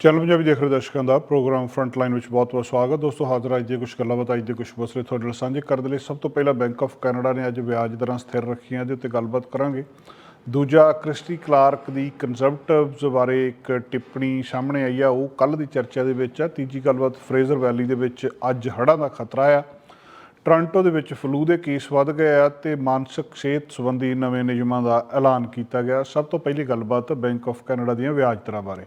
Channel Punjabi ਦੇਖ ਰਹੇ ਦਰਸ਼ਕਾਂ ਦਾ ਪ੍ਰੋਗਰਾਮ ਫਰੰਟ ਲਾਈਨ ਵਿੱਚ ਬਹੁਤ-ਬਹੁਤ ਸਵਾਗਤ। ਦੋਸਤੋ, ਹਾਜ਼ਰ ਅੱਜ ਦੀਆਂ ਕੁਝ ਗੱਲਾਂ ਬਾਤਾਂ ਅੱਜ ਦੇ ਕੁਝ ਮਸਲੇ ਤੁਹਾਡੇ ਨਾਲ ਸਾਂਝੇ ਕਰਨ ਦੇ ਲਈ। ਸਭ ਤੋਂ ਪਹਿਲਾਂ ਬੈਂਕ ਆਫ ਕੈਨੇਡਾ ਨੇ ਅੱਜ ਵਿਆਜ ਦਰਾਂ ਸਥਿਰ ਰੱਖੀਆਂ ਦੇ ਉੱਤੇ ਗੱਲਬਾਤ ਕਰਾਂਗੇ। ਦੂਜਾ, ਕ੍ਰਿਸਟੀ ਕਲਾਰਕ ਦੀ ਕੰਜ਼ਰਵੇਟਿਵਸ ਬਾਰੇ ਇੱਕ ਟਿੱਪਣੀ ਸਾਹਮਣੇ ਆਈ ਆ। ਉਹ ਕੱਲ ਦੀ ਚਰਚਾ ਦੇ ਵਿੱਚ ਆ। ਤੀਜੀ ਗੱਲਬਾਤ ਫਰੇਜ਼ਰ ਵੈਲੀ ਦੇ ਵਿੱਚ ਅੱਜ ਹੜ੍ਹਾਂ ਦਾ ਖਤਰਾ ਆ। ਟੋਰਾਂਟੋ ਦੇ ਵਿੱਚ ਫਲੂ ਦੇ ਕੇਸ ਵੱਧ ਗਏ ਆ ਤੇ ਮਾਨਸਿਕ ਸਿਹਤ ਸੰਬੰਧੀ ਨਵੇਂ ਨਿਯਮਾਂ ਦਾ ਐਲਾਨ ਕੀਤਾ ਗਿਆ। ਸਭ ਤੋਂ ਪਹਿਲੀ ਗੱਲਬਾਤ ਬੈਂਕ ਆਫ ਕੈਨੇਡਾ ਦੀਆਂ ਵਿਆਜ ਦਰਾਂ ਬਾਰੇ।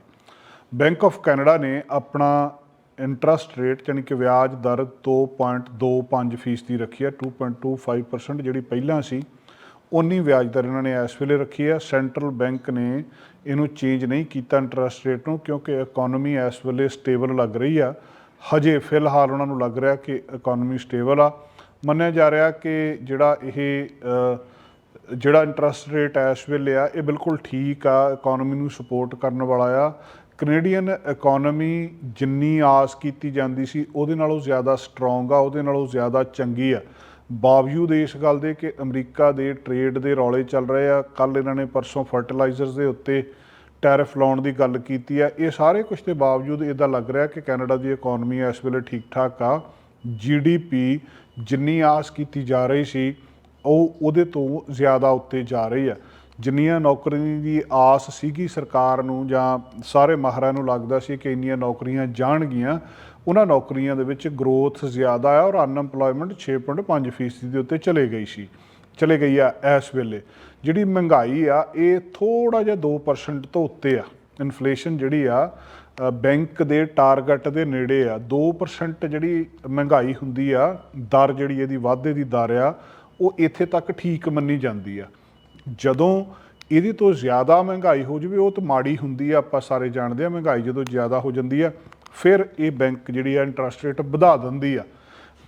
ਬੈਂਕ ਆਫ ਕੈਨੇਡਾ ਨੇ ਆਪਣਾ ਇੰਟਰਸਟ ਰੇਟ ਯਾਨੀ ਕਿ ਵਿਆਜ ਦਰ 2.25% ਫੀਸਦੀ ਰੱਖੀ ਹੈ 2.25% ਜਿਹੜੀ ਪਹਿਲਾਂ ਸੀ ਉਨੀ ਵਿਆਜ ਦਰ ਇਹਨਾਂ ਨੇ ਇਸ ਵੇਲੇ ਰੱਖੀ ਹੈ। ਸੈਂਟਰਲ ਬੈਂਕ ਨੇ ਇਹਨੂੰ ਚੇਂਜ ਨਹੀਂ ਕੀਤਾ ਇੰਟਰਸਟ ਰੇਟ ਨੂੰ ਕਿਉਂਕਿ ਇਕਨੋਮੀ ਇਸ ਵੇਲੇ ਸਟੇਬਲ ਲੱਗ ਰਹੀ ਆ। ਹਜੇ ਫਿਲਹਾਲ ਉਹਨਾਂ ਨੂੰ ਲੱਗ ਰਿਹਾ ਕਿ ਇਕਨੋਮੀ ਸਟੇਬਲ ਆ। ਮੰਨਿਆ ਜਾ ਰਿਹਾ ਕਿ ਜਿਹੜਾ ਇਹ ਜਿਹੜਾ ਇੰਟਰਸਟ ਰੇਟ ਇਸ ਵੇਲੇ ਆ, ਇਹ ਬਿਲਕੁਲ ਠੀਕ ਆ। ਇਕਨੋਮੀ ਨੂੰ ਸਪੋਰਟ ਕਰਨ ਵਾਲਾ ਆ। ਕੈਨੇਡੀਅਨ ਇਕਨੋਮੀ ਜਿੰਨੀ ਆਸ ਕੀਤੀ ਜਾਂਦੀ ਸੀ, ਉਹਦੇ ਨਾਲੋਂ ਜ਼ਿਆਦਾ ਸਟਰੋਂਗ ਆ, ਉਹਦੇ ਨਾਲੋਂ ਜ਼ਿਆਦਾ ਚੰਗੀ ਆ। ਬਾਵਜੂਦ ਇਸ ਗੱਲ ਦੇ ਕਿ ਅਮਰੀਕਾ ਦੇ ਟ੍ਰੇਡ ਦੇ ਰੌਲੇ ਚੱਲ ਰਹੇ ਆ ਕੱਲ ਇਹਨਾਂ ਨੇ ਪਰਸੋਂ ਫਰਟੀਲਾਈਜ਼ਰਸ ਦੇ ਉੱਤੇ ਟੈਰਿਫ ਲਾਉਣ ਦੀ ਗੱਲ ਕੀਤੀ ਆ। ਇਹ ਸਾਰੇ ਕੁਝ ਦੇ ਬਾਵਜੂਦ ਇਦਾਂ ਲੱਗ ਰਿਹਾ ਕਿ ਕੈਨੇਡਾ ਦੀ ਇਕਨੋਮੀ ਇਸ ਵੇਲੇ ਠੀਕ ਠਾਕ ਆ ਜੀਡੀਪੀ ਜਿੰਨੀ ਆਸ ਕੀਤੀ ਜਾ ਰਹੀ ਸੀ, ਉਹ ਉਹਦੇ ਤੋਂ ਜ਼ਿਆਦਾ ਉੱਤੇ ਜਾ ਰਹੀ ਆ। ਜਿੰਨੀਆਂ ਨੌਕਰੀਆਂ ਦੀ ਆਸ ਸੀਗੀ ਸਰਕਾਰ ਨੂੰ ਜਾਂ ਸਾਰੇ ਮਾਹਰਾਂ ਨੂੰ ਲੱਗਦਾ ਸੀ ਕਿ ਇੰਨੀਆਂ ਨੌਕਰੀਆਂ ਜਾਣਗੀਆਂ, ਉਹਨਾਂ ਨੌਕਰੀਆਂ ਦੇ ਵਿੱਚ ਗਰੋਥ ਜ਼ਿਆਦਾ ਆ ਔਰ ਅਨਐਮਪਲੋਇਮੈਂਟ 6.5% ਫੀਸਦੀ ਦੇ ਉੱਤੇ ਚਲੇ ਗਈ ਸੀ, ਚਲੇ ਗਈ ਆ ਇਸ ਵੇਲੇ। ਜਿਹੜੀ ਮਹਿੰਗਾਈ ਆ, ਇਹ ਥੋੜਾ ਜਿਹਾ 2% ਤੋਂ ਉੱਤੇ ਆ। ਇਨਫਲੇਸ਼ਨ ਜਿਹੜੀ ਆ ਬੈਂਕ ਦੇ ਟਾਰਗੇਟ ਦੇ ਨੇੜੇ ਆ। 2% ਜਿਹੜੀ ਮਹਿੰਗਾਈ ਹੁੰਦੀ ਆ, ਦਰ ਜਿਹੜੀ ਇਹਦੀ ਵਾਧੇ ਦੀ ਦਰ ਆ, ਉਹ ਇੱਥੇ ਤੱਕ ਠੀਕ ਮੰਨੀ ਜਾਂਦੀ ਆ। ਜਦੋਂ ਇਹਦੇ ਤੋਂ ਜ਼ਿਆਦਾ ਮਹਿੰਗਾਈ ਹੋ ਜਾਵੇ, ਉਹ ਤਾਂ ਮਾੜੀ ਹੁੰਦੀ ਆ, ਆਪਾਂ ਸਾਰੇ ਜਾਣਦੇ ਆ, ਮਹਿੰਗਾਈ ਜਦੋਂ ਜ਼ਿਆਦਾ ਹੋ ਜਾਂਦੀ ਆ, ਫਿਰ ਇਹ ਬੈਂਕ ਜਿਹੜੀ ਆ ਇੰਟਰਸਟ ਰੇਟ ਵਧਾ ਦਿੰਦੀ ਆ।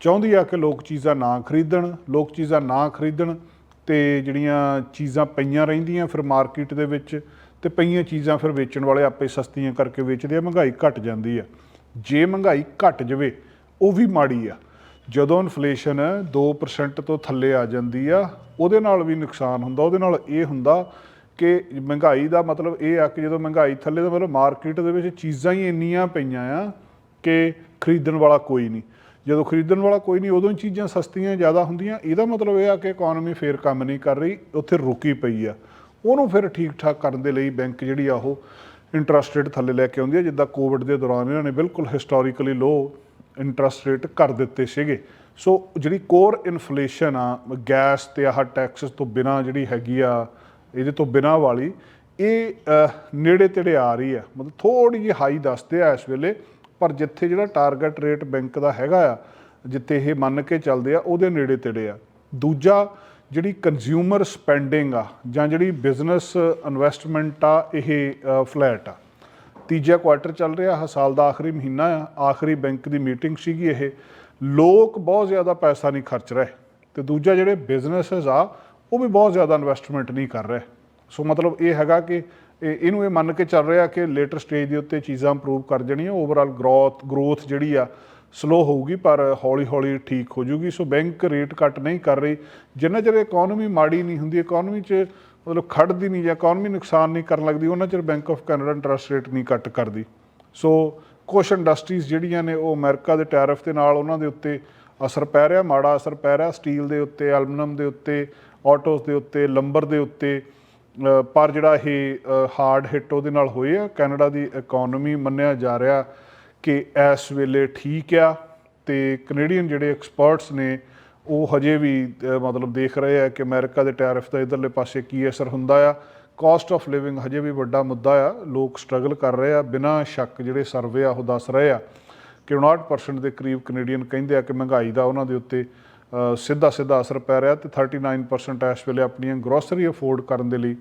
ਚਾਹੁੰਦੀ ਆ ਕਿ ਲੋਕ ਚੀਜ਼ਾਂ ਨਾ ਖਰੀਦਣ, ਲੋਕ ਚੀਜ਼ਾਂ ਨਾ ਖਰੀਦਣ ਤੇ ਜਿਹੜੀਆਂ ਚੀਜ਼ਾਂ ਪਈਆਂ ਰਹਿੰਦੀਆਂ ਫਿਰ ਮਾਰਕੀਟ ਦੇ ਵਿੱਚ ਤੇ ਪਈਆਂ ਚੀਜ਼ਾਂ ਫਿਰ ਵੇਚਣ ਵਾਲੇ ਆਪੇ ਸਸਤੀਆਂ ਕਰਕੇ ਵੇਚਦੇ ਆ, ਮਹਿੰਗਾਈ ਘਟ ਜਾਂਦੀ ਆ। ਜੇ ਮਹਿੰਗਾਈ ਘਟ ਜਾਵੇ, ਉਹ ਵੀ ਮਾੜੀ ਆ। ਜਦੋਂ ਇਨਫਲੇਸ਼ਨ 2% ਤੋਂ ਥੱਲੇ ਆ ਜਾਂਦੀ ਆ, ਉਹਦੇ ਨਾਲ ਵੀ ਨੁਕਸਾਨ ਹੁੰਦਾ। ਉਹਦੇ ਨਾਲ ਇਹ ਹੁੰਦਾ ਕਿ ਮਹਿੰਗਾਈ ਦਾ ਮਤਲਬ ਇਹ ਆ ਕਿ ਜਦੋਂ ਮਹਿੰਗਾਈ ਥੱਲੇ ਦਾ ਮਤਲਬ ਮਾਰਕੀਟ ਦੇ ਵਿੱਚ ਚੀਜ਼ਾਂ ਹੀ ਇੰਨੀਆਂ ਪਈਆਂ ਆ ਕਿ ਖਰੀਦਣ ਵਾਲਾ ਕੋਈ ਨਹੀਂ। ਜਦੋਂ ਖਰੀਦਣ ਵਾਲਾ ਕੋਈ ਨਹੀਂ, ਉਦੋਂ ਹੀ ਚੀਜ਼ਾਂ ਸਸਤੀਆਂ ਜ਼ਿਆਦਾ ਹੁੰਦੀਆਂ। ਇਹਦਾ ਮਤਲਬ ਇਹ ਆ ਕਿ ਇਕਨੋਮੀ ਫੇਰ ਕੰਮ ਨਹੀਂ ਕਰ ਰਹੀ, ਉੱਥੇ ਰੁਕੀ ਪਈ ਆ। ਉਹਨੂੰ ਫਿਰ ਠੀਕ ਠਾਕ ਕਰਨ ਦੇ ਲਈ ਬੈਂਕ ਜਿਹੜੀ ਆ ਉਹ ਇੰਟਰਸਟ ਰੇਟ ਥੱਲੇ ਲੈ ਕੇ ਆਉਂਦੀ ਹੈ ਜਿੱਦਾਂ ਕੋਵਿਡ ਦੇ ਦੌਰਾਨ ਇਹਨਾਂ ਨੇ ਬਿਲਕੁਲ ਹਿਸਟੋਰੀਕਲੀ ਲੋ ਇੰਟਰਸਟ ਰੇਟ ਕਰ ਦਿੱਤੇ ਸੀਗੇ। ਸੋ ਜਿਹੜੀ ਕੋਰ ਇਨਫਲੇਸ਼ਨ ਆ ਗੈਸ ਤੇ ਆਹ ਟੈਕਸਸ ਤੋਂ ਬਿਨਾ ਜਿਹੜੀ ਹੈਗੀ ਆ, ਇਹਦੇ ਤੋਂ ਬਿਨਾ ਵਾਲੀ, ਇਹ ਨੇੜੇ ਤੇੜੇ ਆ ਰਹੀ ਆ। ਮਤਲਬ ਥੋੜੀ ਜਿਹੀ ਹਾਈ ਦੱਸਦੇ ਆ ਇਸ ਵੇਲੇ, ਪਰ ਜਿੱਥੇ ਜਿਹੜਾ ਟਾਰਗੇਟ ਰੇਟ ਬੈਂਕ ਦਾ ਹੈਗਾ ਆ, ਜਿੱਥੇ ਇਹ ਮੰਨ ਕੇ ਚੱਲਦੇ ਆ, ਉਹਦੇ ਨੇੜੇ ਤੇੜੇ ਆ। ਦੂਜਾ, ਜਿਹੜੀ ਕੰਜ਼ਿਊਮਰ ਸਪੈਂਡਿੰਗ ਆ, ਜਾਂ ਜਿਹੜੀ ਬਿਜ਼ਨਸ ਇਨਵੈਸਟਮੈਂਟ ਆ, ਇਹ ਫਲੈਟ ਆ। ਤੀਜਾ ਕੁਆਟਰ ਚੱਲ ਰਿਹਾ ਹੈ ਸਾਲ ਦਾ ਆਖਰੀ ਮਹੀਨਾ ਆ, ਆਖਰੀ ਬੈਂਕ ਦੀ ਮੀਟਿੰਗ ਸੀਗੀ ਇਹ। ਲੋਕ ਬਹੁਤ ਜ਼ਿਆਦਾ ਪੈਸਾ ਨਹੀਂ ਖਰਚ ਰਹੇ ਤੇ ਦੂਜਾ ਜਿਹੜੇ ਬਿਜ਼ਨੈਸਸ ਆ, ਉਹ ਵੀ ਬਹੁਤ ਜ਼ਿਆਦਾ ਇਨਵੈਸਟਮੈਂਟ ਨਹੀਂ ਕਰ ਰਹੇ। ਸੋ ਮਤਲਬ ਇਹ ਹੈਗਾ ਕਿ ਇਹਨੂੰ ਇਹ ਮੰਨ ਕੇ ਚੱਲ ਰਿਹਾ ਕਿ ਲੇਟਰ ਸਟੇਜ ਦੇ ਉੱਤੇ ਚੀਜ਼ਾਂ ਇੰਪਰੂਵ ਕਰ ਜਾਣੀਆਂ ਓਵਰਆਲ ਗਰੋਥ ਗਰੋਥ ਜਿਹੜੀ ਆ ਸਲੋ ਹੋਊਗੀ, ਪਰ ਹੌਲੀ ਹੌਲੀ ਠੀਕ ਹੋ ਜੂਗੀ ਸੋ ਬੈਂਕ ਰੇਟ ਕੱਟ ਨਹੀਂ ਕਰ ਰਹੀ। ਜਿੰਨਾ ਚਿਰ ਇਕਨੋਮੀ ਮਾੜੀ ਨਹੀਂ ਹੁੰਦੀ ਇਕਨੋਮੀ 'ਚ ਮਤਲਬ ਖੜਦੀ ਨਹੀਂ ਜਾਂ ਇਕਨੋਮੀ ਨੁਕਸਾਨ ਨਹੀਂ ਕਰਨ ਲੱਗਦੀ, ਉਹਨਾਂ ਚਿਰ bank of Canada interest rate ਨਹੀਂ ਕੱਟ ਕਰਦੀ। ਸੋ ਕੁਝ ਇੰਡਸਟਰੀਜ਼ ਜਿਹੜੀਆਂ ਨੇ ਉਹ ਅਮਰੀਕਾ ਦੇ ਟੈਰਿਫ ਦੇ ਨਾਲ ਉਹਨਾਂ ਦੇ ਉੱਤੇ ਅਸਰ ਪੈ ਰਿਹਾ, ਮਾੜਾ ਅਸਰ ਪੈ ਰਿਹਾ ਸਟੀਲ ਦੇ ਉੱਤੇ ਐਲੂਮੀਨੀਅਮ ਦੇ ਉੱਤੇ ਆਟੋਸ ਦੇ ਉੱਤੇ ਲੰਬਰ ਦੇ ਉੱਤੇ। ਪਰ ਜਿਹੜਾ ਇਹ ਹਾਰਡ ਹਿੱਟ ਉਹਦੇ ਨਾਲ ਹੋਏ ਆ ਕੈਨੇਡਾ ਦੀ ਇਕਨੋਮੀ ਮੰਨਿਆ ਜਾ ਰਿਹਾ ਕਿ ਇਸ ਵੇਲੇ ਠੀਕ ਆ ਤੇ ਕੈਨੇਡੀਅਨ ਜਿਹੜੇ ਐਕਸਪਰਟਸ ਨੇ ਉਹ ਹਜੇ ਵੀ ਮਤਲਬ ਦੇਖ ਰਹੇ ਆ ਕਿ ਅਮਰੀਕਾ ਦੇ ਟੈਰਿਫ ਦਾ ਇਧਰਲੇ ਪਾਸੇ ਕੀ ਅਸਰ ਹੁੰਦਾ ਆ। ਕਾਸਟ ਆਫ ਲਿਵਿੰਗ ਹਜੇ ਵੀ ਵੱਡਾ ਮੁੱਦਾ ਆ। ਲੋਕ ਸਟਰਗਲ ਕਰ ਰਹੇ ਆ। ਬਿਨਾਂ ਸ਼ੱਕ ਜਿਹੜੇ ਸਰਵੇ ਆ, ਉਹ ਦੱਸ ਰਹੇ ਆ ਕਿ 59% ਦੇ ਕਰੀਬ ਕੈਨੇਡੀਅਨ ਕਹਿੰਦੇ ਆ ਕਿ ਮਹਿੰਗਾਈ ਦਾ ਉਹਨਾਂ ਦੇ ਉੱਤੇ ਸਿੱਧਾ ਸਿੱਧਾ ਅਸਰ ਪੈ ਰਿਹਾ ਤੇ 39% ਇਸ ਵੇਲੇ ਆਪਣੀਆਂ ਗਰੋਸਰੀ ਅਫੋਰਡ ਕਰਨ ਦੇ ਲਈ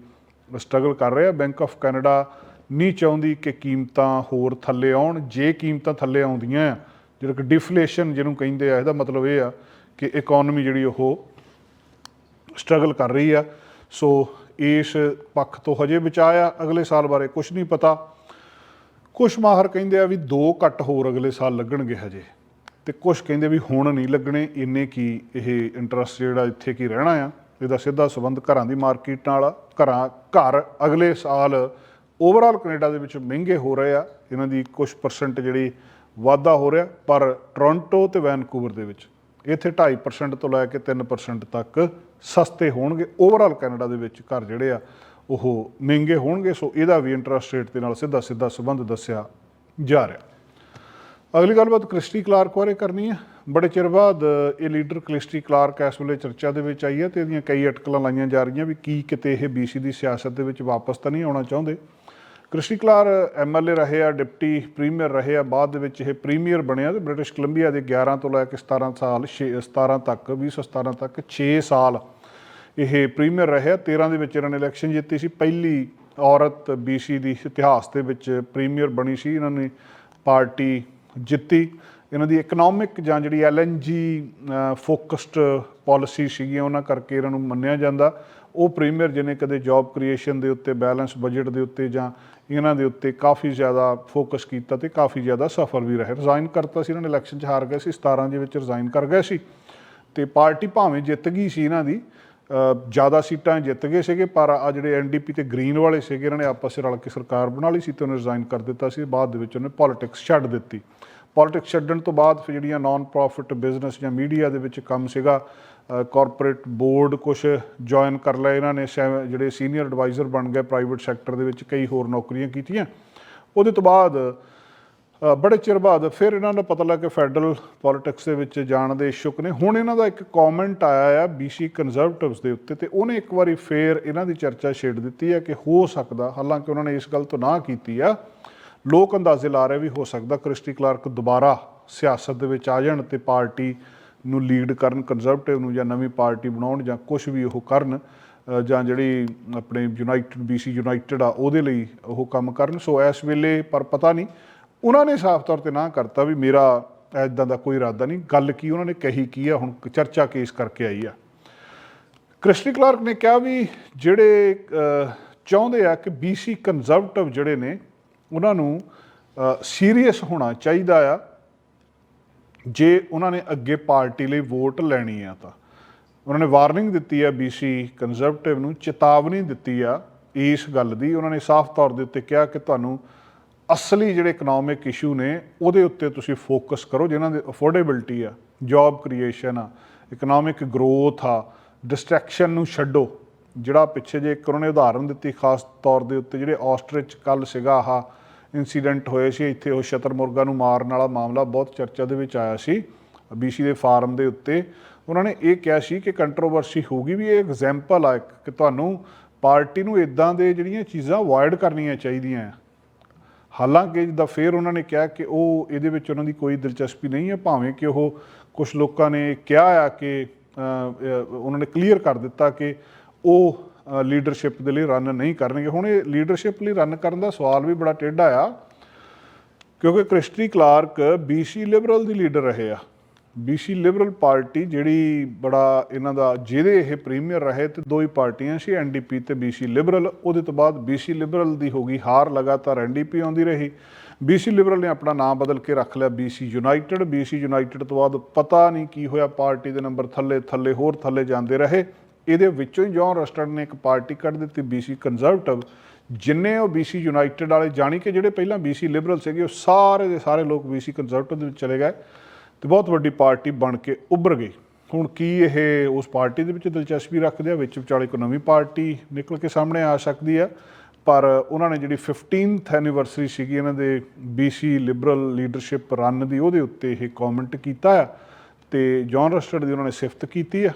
ਸਟਰਗਲ ਕਰ ਰਹੇ ਆ। ਬੈਂਕ ਆਫ ਕੈਨੇਡਾ ਨਹੀਂ ਚਾਹੁੰਦੀ ਕਿ ਕੀਮਤਾਂ ਹੋਰ ਥੱਲੇ ਆਉਣ। ਜੇ ਕੀਮਤਾਂ ਥੱਲੇ ਆਉਂਦੀਆਂ ਆ, ਜਿਹੜਾ ਕਿ ਡਿਫਲੇਸ਼ਨ ਜਿਹਨੂੰ ਕਹਿੰਦੇ ਆ, ਇਹਦਾ ਮਤਲਬ ਇਹ ਆ ਕਿ ਇਕਨੋਮੀ ਜਿਹੜੀ ਉਹ ਸਟਰਗਲ ਕਰ ਰਹੀ ਆ। ਸੋ ਇਸ ਪੱਖ ਤੋਂ ਹਜੇ ਬਚਾਇਆ, ਅਗਲੇ ਸਾਲ ਬਾਰੇ ਕੁਝ ਨਹੀਂ ਪਤਾ। ਕੁਝ ਮਾਹਰ ਕਹਿੰਦੇ ਆ ਵੀ ਦੋ ਘੱਟ ਹੋਰ ਅਗਲੇ ਸਾਲ ਲੱਗਣਗੇ ਹਜੇ। ਤੇ ਕੁਝ ਕਹਿੰਦੇ ਵੀ ਹੁਣ ਨਹੀਂ ਲੱਗਣੇ, ਇੰਨੇ ਕੀ ਇਹ ਇੰਟਰਸਟ ਜਿਹੜਾ ਇੱਥੇ ਕੀ ਰਹਿਣਾ ਆ, ਇਹਦਾ ਸਿੱਧਾ ਸੰਬੰਧ ਘਰਾਂ ਦੀ ਮਾਰਕੀਟ ਨਾਲ ਆ। ਘਰਾਂ, ਘਰ ਅਗਲੇ ਸਾਲ ਓਵਰਆਲ ਕੈਨੇਡਾ ਦੇ ਵਿੱਚ ਮਹਿੰਗੇ ਹੋ ਰਹੇ ਆ। ਇਹਨਾਂ ਦੀ ਕੁਝ ਪਰਸੈਂਟ ਜਿਹੜੀ ਵਾਧਾ ਹੋ ਰਿਹਾ, ਪਰ ਟੋਰਾਂਟੋ ਤੇ ਵੈਨਕੂਵਰ ਦੇ ਵਿੱਚ ਇੱਥੇ 2.5% ਤੋਂ ਲੈ ਕੇ 3% ਤੱਕ ਸਸਤੇ ਹੋਣਗੇ। ਓਵਰਆਲ ਕੈਨੇਡਾ ਦੇ ਵਿੱਚ ਘਰ ਜਿਹੜੇ ਆ, ਉਹ ਮਹਿੰਗੇ ਹੋਣਗੇ। ਸੋ ਇਹਦਾ ਵੀ ਇੰਟਰਸਟ ਰੇਟ ਦੇ ਨਾਲ ਸਿੱਧਾ ਸਿੱਧਾ ਸੰਬੰਧ ਦੱਸਿਆ ਜਾ ਰਿਹਾ। ਅਗਲੀ ਗੱਲਬਾਤ ਕ੍ਰਿਸਟੀ ਕਲਾਰਕ ਬਾਰੇ ਕਰਨੀ ਹੈ। ਬੜੇ ਚਿਰ ਬਾਅਦ ਇਹ ਲੀਡਰ ਕ੍ਰਿਸਟੀ ਕਲਾਰਕ ਇਸ ਵੇਲੇ ਚਰਚਾ ਦੇ ਵਿੱਚ ਆਈ ਹੈ ਤੇ ਇਹਦੀਆਂ ਕਈ ਅਟਕਲਾਂ ਲਾਈਆਂ ਜਾ ਰਹੀਆਂ ਵੀ ਕੀ ਕਿਤੇ ਇਹ ਬੀਸੀ ਦੀ ਸਿਆਸਤ ਦੇ ਵਿੱਚ ਵਾਪਸ ਤਾਂ ਨਹੀਂ ਆਉਣਾ ਚਾਹੁੰਦੇ। ਕ੍ਰਿਸ਼ੀ ਕਲਾਰ ਐਮਐਲਏ ਰਹੇ ਆ, ਡਿਪਟੀ ਪ੍ਰੀਮੀਅਰ ਰਹੇ ਆ, ਬਾਅਦ ਦੇ ਵਿੱਚ ਇਹ ਪ੍ਰੀਮੀਅਰ ਬਣਿਆ ਤੇ ਬ੍ਰਿਟਿਸ਼ ਕੋਲੰਬੀਆ ਦੇ 11 ਤੋਂ ਲੈ ਕੇ 17 ਸਾਲ 6 17 ਤੱਕ 2017 ਤੱਕ 6 ਸਾਲ ਇਹ ਪ੍ਰੀਮੀਅਰ ਰਹੇ ਆ। 13 ਦੇ ਵਿੱਚ ਇਹਨਾਂ ਨੇ ਇਲੈਕਸ਼ਨ ਜਿੱਤੀ ਸੀ। ਪਹਿਲੀ ਔਰਤ ਬੀਸੀ ਦੀ ਇਤਿਹਾਸ ਦੇ ਵਿੱਚ ਪ੍ਰੀਮੀਅਰ ਬਣੀ ਸੀ। ਇਹਨਾਂ ਨੇ ਪਾਰਟੀ ਜਿੱਤੀ। ਇਹਨਾਂ ਦੀ ਇਕਨੋਮਿਕ ਜਾਂ ਜਿਹੜੀ ਐਲਐਨਜੀ ਫੋਕਸਡ ਪਾਲਿਸੀ ਸੀਗੀਆਂ, ਉਹਨਾਂ ਕਰਕੇ ਇਹਨਾਂ ਨੂੰ ਮੰਨਿਆ ਜਾਂਦਾ। ਉਹ ਪ੍ਰੀਮੀਅਰ ਜਿਹਨੇ ਕਦੇ ਜੌਬ ਕ੍ਰੀਏਸ਼ਨ ਦੇ ਉੱਤੇ ਬੈਲੈਂਸ ਬਜਟ ਦੇ ਉੱਤੇ ਜਾਂ ਇਹਨਾਂ ਦੇ ਉੱਤੇ ਕਾਫੀ ਜ਼ਿਆਦਾ ਫੋਕਸ ਕੀਤਾ ਤੇ ਕਾਫੀ ਜ਼ਿਆਦਾ ਸਫਲ ਵੀ ਰਹੇ। ਰਿਜ਼ਾਈਨ ਕਰਤਾ ਸੀ ਇਹਨਾਂ ਨੇ ਇਲੈਕਸ਼ਨ 'ਚ ਹਾਰ ਗਏ ਸੀ 17 ਦੇ ਵਿੱਚ ਰਿਜ਼ਾਈਨ ਕਰ ਗਏ ਸੀ। ਤੇ ਪਾਰਟੀ ਭਾਵੇਂ ਜਿੱਤ ਗਈ ਸੀ ਇਹਨਾਂ ਦੀ ਜ਼ਿਆਦਾ ਸੀਟਾਂ ਜਿੱਤ ਗਏ ਸੀਗੇ, ਪਰ ਆ ਜਿਹੜੇ ਐਨਡੀਪੀ ਤੇ ਗ੍ਰੀਨ ਵਾਲੇ ਸੀਗੇ, ਇਹਨਾਂ ਨੇ ਆਪਸ ਵਿੱਚ ਰਲ ਕੇ ਸਰਕਾਰ ਬਣਾ ਲਈ ਸੀ ਤੇ ਉਹਨੇ ਰਿਜ਼ਾਈਨ ਕਰ ਦਿੱਤਾ ਸੀ। ਬਾਅਦ ਦੇ ਵਿੱਚ ਉਹਨੇ ਪੋਲਿਟਿਕਸ ਛੱਡ ਦਿੱਤੀ। ਪੋਲਿਟਿਕਸ ਛੱਡਣ ਤੋਂ ਬਾਅਦ ਫਿਰ ਜਿਹੜੀਆਂ ਨਾਨ ਪ੍ਰੋਫਿਟ ਬਿਜ਼ਨਸ ਜਾਂ ਮੀਡੀਆ ਦੇ ਵਿੱਚ ਕੰਮ ਸੀਗਾ ਕਾਰਪੋਰੇਟ ਬੋਰਡ ਕੁਝ ਜੁਆਇਨ ਕਰ ਲਿਆ ਇਹਨਾਂ ਨੇ, ਸੈ- ਜਿਹੜੇ ਸੀਨੀਅਰ ਐਡਵਾਈਜ਼ਰ ਬਣ ਗਏ ਪ੍ਰਾਈਵੇਟ ਸੈਕਟਰ ਦੇ ਵਿੱਚ, ਕਈ ਹੋਰ ਨੌਕਰੀਆਂ ਕੀਤੀਆਂ। ਉਹਦੇ ਤੋਂ ਬਾਅਦ ਬੜੇ ਚਿਰ ਬਾਅਦ ਫਿਰ ਇਹਨਾਂ ਨੂੰ ਪਤਾ ਲੱਗਾ ਕਿ ਫੈਡਰਲ ਪੋਲਿਟਿਕਸ ਦੇ ਵਿੱਚ ਜਾਣ ਦੇ ਇਛੁਕ ਨੇ। ਹੁਣ ਇਹਨਾਂ ਦਾ ਇੱਕ ਕਮੈਂਟ ਆਇਆ ਆ BC ਕੰਜ਼ਰਵੇਟਿਵਸ ਦੇ ਉੱਤੇ ਤੇ ਉਹਨੇ ਇੱਕ ਵਾਰੀ ਫੇਰ ਇਹਨਾਂ ਦੀ ਚਰਚਾ ਛੇੜ ਦਿੱਤੀ ਹੈ ਕਿ ਹੋ ਸਕਦਾ, ਹਾਲਾਂਕਿ ਉਹਨਾਂ ਨੇ ਇਸ ਗੱਲ ਤੋਂ ਨਾ ਕੀਤੀ ਆ, ਲੋਕ ਅੰਦਾਜ਼ੇ ਲਾ ਰਹੇ ਵੀ ਹੋ ਸਕਦਾ ਕ੍ਰਿਸਟੀ ਕਲਾਰਕ ਦੁਬਾਰਾ ਸਿਆਸਤ ਦੇ ਵਿੱਚ ਆ ਜਾਣ ਤੇ ਪਾਰਟੀ ਨੂੰ ਲੀਡ ਕਰਨ ਕੰਜ਼ਰਵੇਟਿਵ ਨੂੰ ਜਾਂ ਨਵੀਂ ਪਾਰਟੀ ਬਣਾਉਣ ਜਾਂ ਕੁਝ ਵੀ ਉਹ ਕਰਨ ਜਾਂ ਜਿਹੜੀ ਆਪਣੇ ਯੂਨਾਈਟਿਡ BC ਯੂਨਾਈਟਿਡ ਆ, ਉਹਦੇ ਲਈ ਉਹ ਕੰਮ ਕਰਨ। ਸੋ ਇਸ ਵੇਲੇ ਪਰ ਪਤਾ ਨਹੀਂ, ਉਹਨਾਂ ਨੇ ਸਾਫ਼ ਤੌਰ ਤੇ ਨਾ ਕਰਤਾ ਵੀ ਮੇਰਾ ਐਦਾਂ ਦਾ ਕੋਈ ਇਰਾਦਾ ਨਹੀਂ। ਗੱਲ ਕੀ ਉਹਨਾਂ ਨੇ ਕਹੀ ਕੀ ਆ, ਹੁਣ ਚਰਚਾ ਕੇਸ ਕਰਕੇ ਆਈ ਆ। ਕ੍ਰਿਸਟੀ ਕਲਾਰਕ ਨੇ ਕਿਹਾ ਵੀ ਜਿਹੜੇ ਚਾਹੁੰਦੇ ਆ ਕਿ BC ਕੰਜ਼ਰਵੇਟਿਵ ਜਿਹੜੇ ਨੇ, ਉਹਨਾਂ ਨੂੰ ਸੀਰੀਅਸ ਹੋਣਾ ਚਾਹੀਦਾ ਆ। ਜੇ ਉਹਨਾਂ ਨੇ ਅੱਗੇ ਪਾਰਟੀ ਲਈ ਵੋਟ ਲੈਣੀ ਆ ਤਾਂ। ਉਹਨਾਂ ਨੇ ਵਾਰਨਿੰਗ ਦਿੱਤੀ ਆ BC ਕੰਜ਼ਰਵੇਟਿਵ ਨੂੰ, ਚੇਤਾਵਨੀ ਦਿੱਤੀ ਆ ਇਸ ਗੱਲ ਦੀ। ਉਹਨਾਂ ਨੇ ਸਾਫ਼ ਤੌਰ ਦੇ ਉੱਤੇ ਕਿਹਾ ਕਿ ਤੁਹਾਨੂੰ ਅਸਲੀ ਜਿਹੜੇ ਇਕਨੋਮਿਕ ਇਸ਼ੂ ਨੇ, ਉਹਦੇ ਉੱਤੇ ਤੁਸੀਂ ਫੋਕਸ ਕਰੋ, ਜਿਨ੍ਹਾਂ ਦੇ ਅਫੋਰਡੇਬਿਲਟੀ ਆ ਜੌਬ ਕ੍ਰੀਏਸ਼ਨ ਆ ਇਕਨੋਮਿਕ ਗਰੋਥ ਆ ਡਿਸਟਰੈਕਸ਼ਨ ਨੂੰ ਛੱਡੋ। ਜਿਹੜਾ ਪਿੱਛੇ ਜੇ ਇੱਕ ਉਹਨਾਂ ਨੇ ਉਦਾਹਰਨ ਦਿੱਤੀ, ਖਾਸ ਤੌਰ ਦੇ ਉੱਤੇ ਜਿਹੜੇ ਆਸਟ੍ਰਿਚ ਕੱਲ ਸੀਗਾ ਆਹ ਇਨਸੀਡੈਂਟ ਹੋਏ ਸੀ, ਇੱਥੇ ਉਹ ਸ਼ਤਰ ਮੁਰਗਾ ਨੂੰ ਮਾਰਨ ਵਾਲਾ ਮਾਮਲਾ ਬਹੁਤ ਚਰਚਾ ਦੇ ਵਿੱਚ ਆਇਆ ਸੀ BC ਦੇ ਫਾਰਮ ਦੇ ਉੱਤੇ। ਉਹਨਾਂ ਨੇ ਇਹ ਕਿਹਾ ਸੀ ਕਿ ਕੰਟਰੋਵਰਸੀ ਹੋਊਗੀ ਵੀ ਇਹ ਐਗਜ਼ਾਮਪਲ ਆ, ਇੱਕ ਕਿ ਤੁਹਾਨੂੰ ਪਾਰਟੀ ਨੂੰ ਇਦਾਂ ਦੇ ਜਿਹੜੀਆਂ ਚੀਜ਼ਾਂ ਅਵੋਇਡ ਕਰਨੀਆਂ ਚਾਹੀਦੀਆਂ। ਹਾਲਾਂਕਿ ਜਿੱਦਾਂ ਫੇਰ ਉਹਨਾਂ ਨੇ ਕਿਹਾ ਕਿ ਉਹ ਇਹਦੇ ਵਿੱਚ ਉਹਨਾਂ ਦੀ ਕੋਈ ਦਿਲਚਸਪੀ ਨਹੀਂ ਹੈ ਭਾਵੇਂ ਕਿ ਉਹ ਕੁਝ ਲੋਕਾਂ ਨੇ ਕਿਹਾ ਆ ਕਿ ਉਹਨਾਂ ਨੇ ਕਲੀਅਰ ਕਰ ਦਿੱਤਾ ਕਿ ਉਹ ਲੀਡਰਸ਼ਿਪ ਦੇ ਲਈ ਰਨ ਨਹੀਂ ਕਰਨਗੇ। ਹੁਣ ਇਹ ਲੀਡਰਸ਼ਿਪ ਲਈ ਰਨ ਕਰਨ ਦਾ ਸਵਾਲ ਵੀ ਬੜਾ ਟੇਢਾ ਆ, ਕਿਉਂਕਿ ਕ੍ਰਿਸਟੀ ਕਲਾਰਕ BC ਲਿਬਰਲ ਦੀ ਲੀਡਰ ਰਹੇ ਆ। BC ਲਿਬਰਲ ਪਾਰਟੀ ਜਿਹੜੀ ਬੜਾ ਇਹਨਾਂ ਦਾ, ਜਿਹਦੇ ਇਹ ਪ੍ਰੀਮੀਅਰ ਰਹੇ ਤੇ ਦੋ ਹੀ ਪਾਰਟੀਆਂ ਸੀ NDP ਤੇ BC ਲਿਬਰਲ ਉਹਦੇ ਤੋਂ ਬਾਅਦ BC ਲਿਬਰਲ ਦੀ ਹੋ ਗਈ ਹਾਰ ਲਗਾਤਾਰ NDP ਆਉਂਦੀ ਰਹੀ। BC ਲਿਬਰਲ ਨੇ ਆਪਣਾ ਨਾਮ ਬਦਲ ਕੇ ਰੱਖ ਲਿਆ BC ਯੂਨਾਈਟਿਡ BC ਯੂਨਾਈਟਿਡ ਤੋਂ ਬਾਅਦ ਪਤਾ ਨਹੀਂ ਕੀ ਹੋਇਆ, ਪਾਰਟੀ ਦੇ ਨੰਬਰ ਥੱਲੇ ਥੱਲੇ ਹੋਰ ਥੱਲੇ ਜਾਂਦੇ ਰਹੇ। ਇਹਦੇ ਵਿੱਚੋਂ ਹੀ ਜੌਨ ਰਸਟਡ ਨੇ ਇੱਕ ਪਾਰਟੀ ਕੱਢ ਦਿੱਤੀ BC ਕੰਜ਼ਰਵੇਟਿਵ ਜਿੰਨੇ ਉਹ BC ਯੂਨਾਈਟਿਡ ਵਾਲੇ, ਜਾਣੀ ਕਿ ਜਿਹੜੇ ਪਹਿਲਾਂ BC ਲਿਬਰਲ ਸੀਗੇ, ਉਹ ਸਾਰੇ ਦੇ ਸਾਰੇ ਲੋਕ BC ਕੰਜ਼ਰਵੇਟਿਵ ਦੇ ਵਿੱਚ ਚਲੇ ਗਏ ਤੇ ਬਹੁਤ ਵੱਡੀ ਪਾਰਟੀ ਬਣ ਕੇ ਉੱਭਰ ਗਈ। ਹੁਣ ਕੀ ਇਹ ਉਸ ਪਾਰਟੀ ਦੇ ਵਿੱਚ ਦਿਲਚਸਪੀ ਰੱਖਦੇ ਆ? ਵਿੱਚ ਵਿਚਾਲੇ ਇੱਕ ਨਵੀਂ ਪਾਰਟੀ ਨਿਕਲ ਕੇ ਸਾਹਮਣੇ ਆ ਸਕਦੀ ਆ, ਪਰ ਉਹਨਾਂ ਨੇ ਜਿਹੜੀ 15th ਐਨੀਵਰਸਰੀ ਸੀਗੀ, ਇਹਨਾਂ ਦੇ BC ਲਿਬਰਲ ਲੀਡਰਸ਼ਿਪ ਰਨ ਦੀ, ਉਹਦੇ ਉੱਤੇ ਇਹ ਕਮੈਂਟ ਕੀਤਾ ਆ ਤੇ ਜੌਨ ਰਸਟਡ ਦੀ ਉਹਨਾਂ ਨੇ ਸਿਫਤ ਕੀਤੀ ਆ।